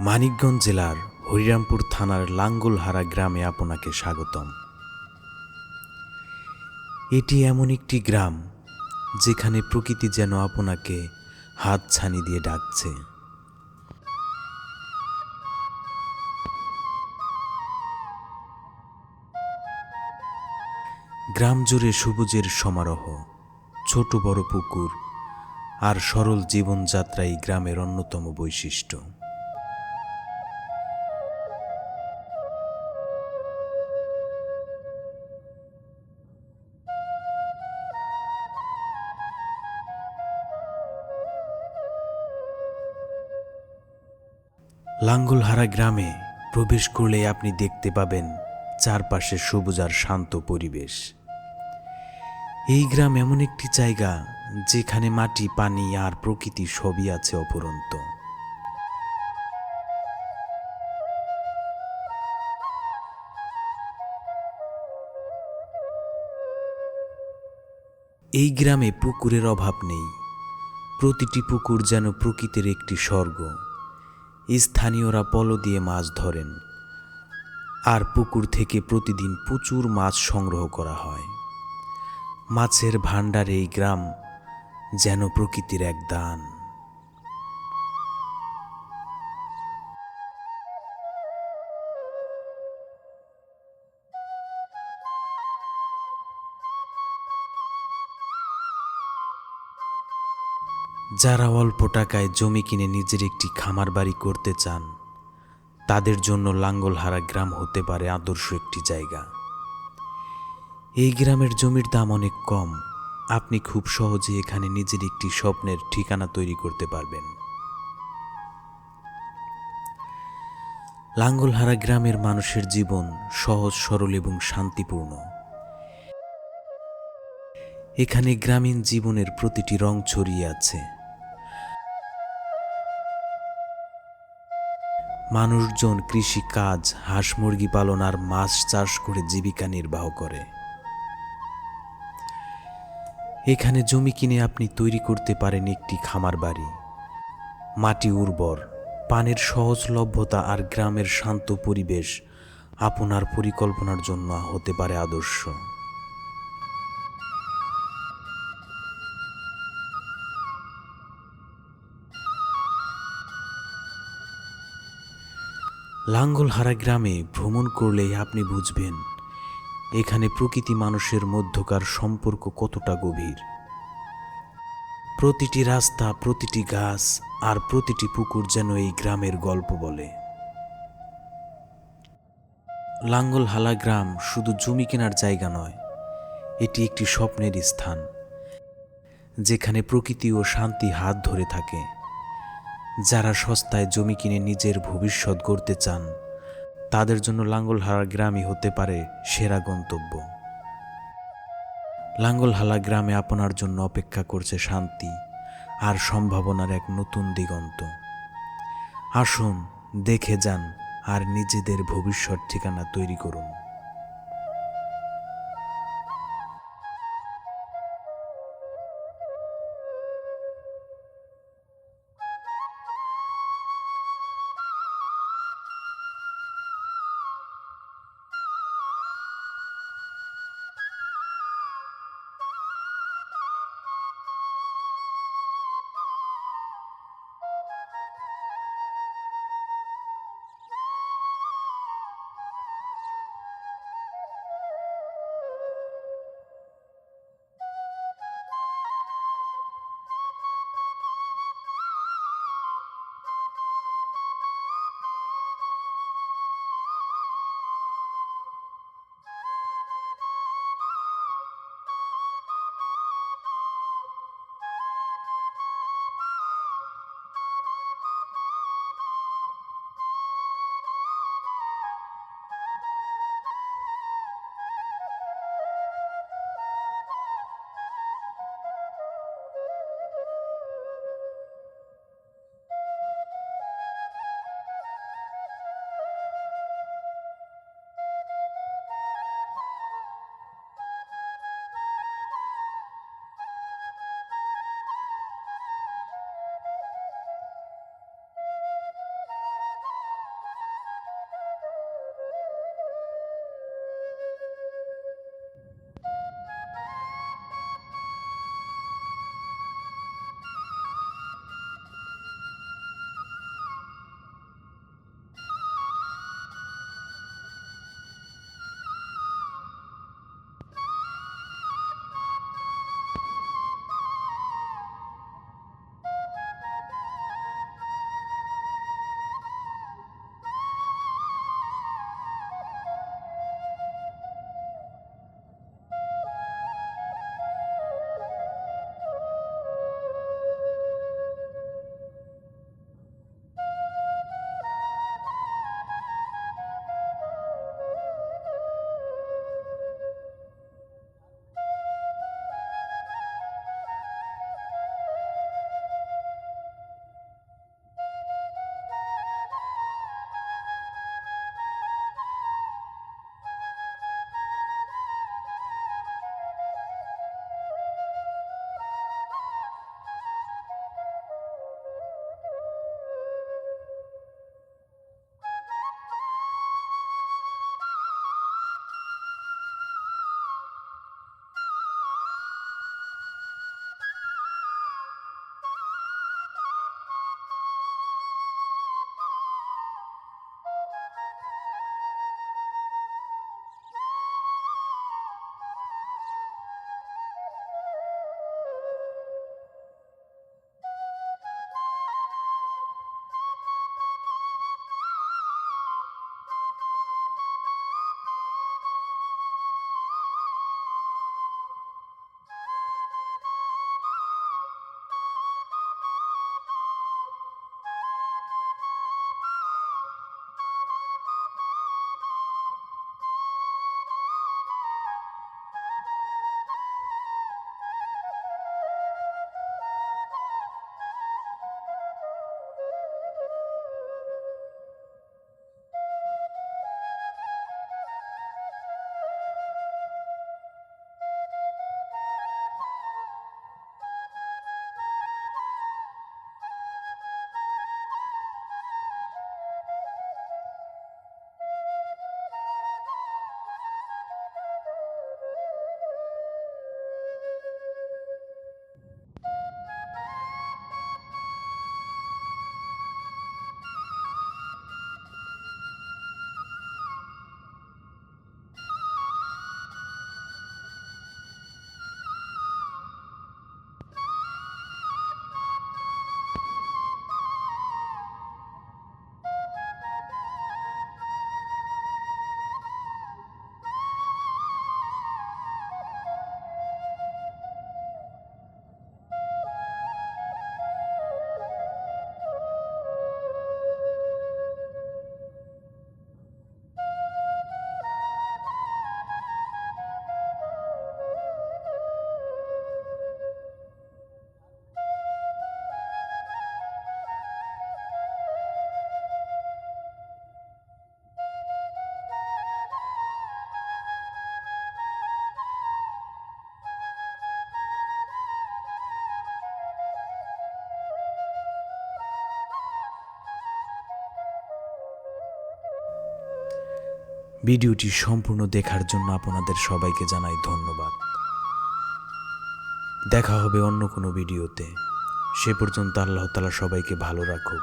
মানিকগঞ্জ জেলার হরিরামপুর থানার লাঙ্গলহারা গ্রামে আপনাকে স্বাগতম। এটি এমন একটি গ্রাম যেখানে প্রকৃতি যেন আপনাকে হাত ছানি দিয়ে ডাকছে। গ্রাম জুড়ে সবুজের সমারোহ, ছোট বড় পুকুর আর সরল জীবনযাত্রা এই গ্রামের অন্যতম বৈশিষ্ট্য। লাঙ্গলহারা গ্রামে প্রবেশ করলে আপনি দেখতে পাবেন চারপাশে সবুজ আর শান্ত পরিবেশ। এই গ্রাম এমন একটি জায়গা যেখানে মাটি, পানি আর প্রকৃতি সবই আছে অপরন্ত। এই গ্রামে পুকুরের অভাব নেই। প্রতিটি পুকুর যেন প্রকৃতির একটি স্বর্গ। স্থানীয়রা পলো দিয়ে মাছ ধরেন, আর পুকুর থেকে প্রতিদিন প্রচুর মাছ সংগ্রহ করা হয়। মাছের ভাণ্ডার এই গ্রাম যেন প্রকৃতির এক দান। যারা অল্প টাকায় জমি কিনে নিজের একটি খামার বাড়ি করতে চান, তাদের জন্য লাঙ্গলহারা গ্রাম হতে পারে আদর্শ একটি জায়গা। এই গ্রামের জমির দাম অনেক কম। আপনি খুব সহজে এখানে নিজের একটি স্বপ্নের ঠিকানা তৈরি করতে পারবেন। লাঙ্গলহারা গ্রামের মানুষের জীবন সহজ, সরল এবং শান্তিপূর্ণ। এখানে গ্রামীণ জীবনের প্রতিটি রং ছড়িয়ে আছে। মানুষজন কৃষি কাজ, হাঁস মুরগি পালন আর মাছ চাষ করে জীবিকা নির্বাহ করে। এখানে জমি কিনে আপনি তৈরি করতে পারেন একটি খামার বাড়ি। মাটি উর্বর, পানের সহজলভ্যতা আর গ্রামের শান্ত পরিবেশ আপনার পরিকল্পনার জন্য হতে পারে আদর্শ। লাঙ্গলহারা গ্রামে ভ্রমণ করলেই আপনি বুঝবেন, এখানে প্রকৃতি মানুষের মধ্যকার সম্পর্ক কতটা গভীর। প্রতিটি রাস্তা, প্রতিটি গাছ আর প্রতিটি পুকুর যেন এই গ্রামের গল্প বলে। লাঙ্গলহালা গ্রাম শুধু জমি কেনার জায়গা নয়, এটি একটি স্বপ্নের স্থান, যেখানে প্রকৃতি ও শান্তি হাত ধরে থাকে। যারা সস্তায় জমি কিনে নিজের ভবিষ্যৎ গড়তে চান, তাদের জন্য লাঙ্গলহারা গ্রামই হতে পারে সেরা গন্তব্য। লাঙ্গলহালা গ্রামে আপনার জন্য অপেক্ষা করছে শান্তি আর সম্ভাবনার এক নতুন দিগন্ত। আসুন, দেখে যান আর নিজেদের ভবিষ্যৎ ঠিকানা তৈরি করুন। ভিডিওটি সম্পূর্ণ দেখার জন্য আপনাদের সবাইকে জানাই ধন্যবাদ। দেখা হবে অন্য কোনো ভিডিওতে। সে পর্যন্ত আল্লাহ তালা সবাইকে ভালো রাখুক।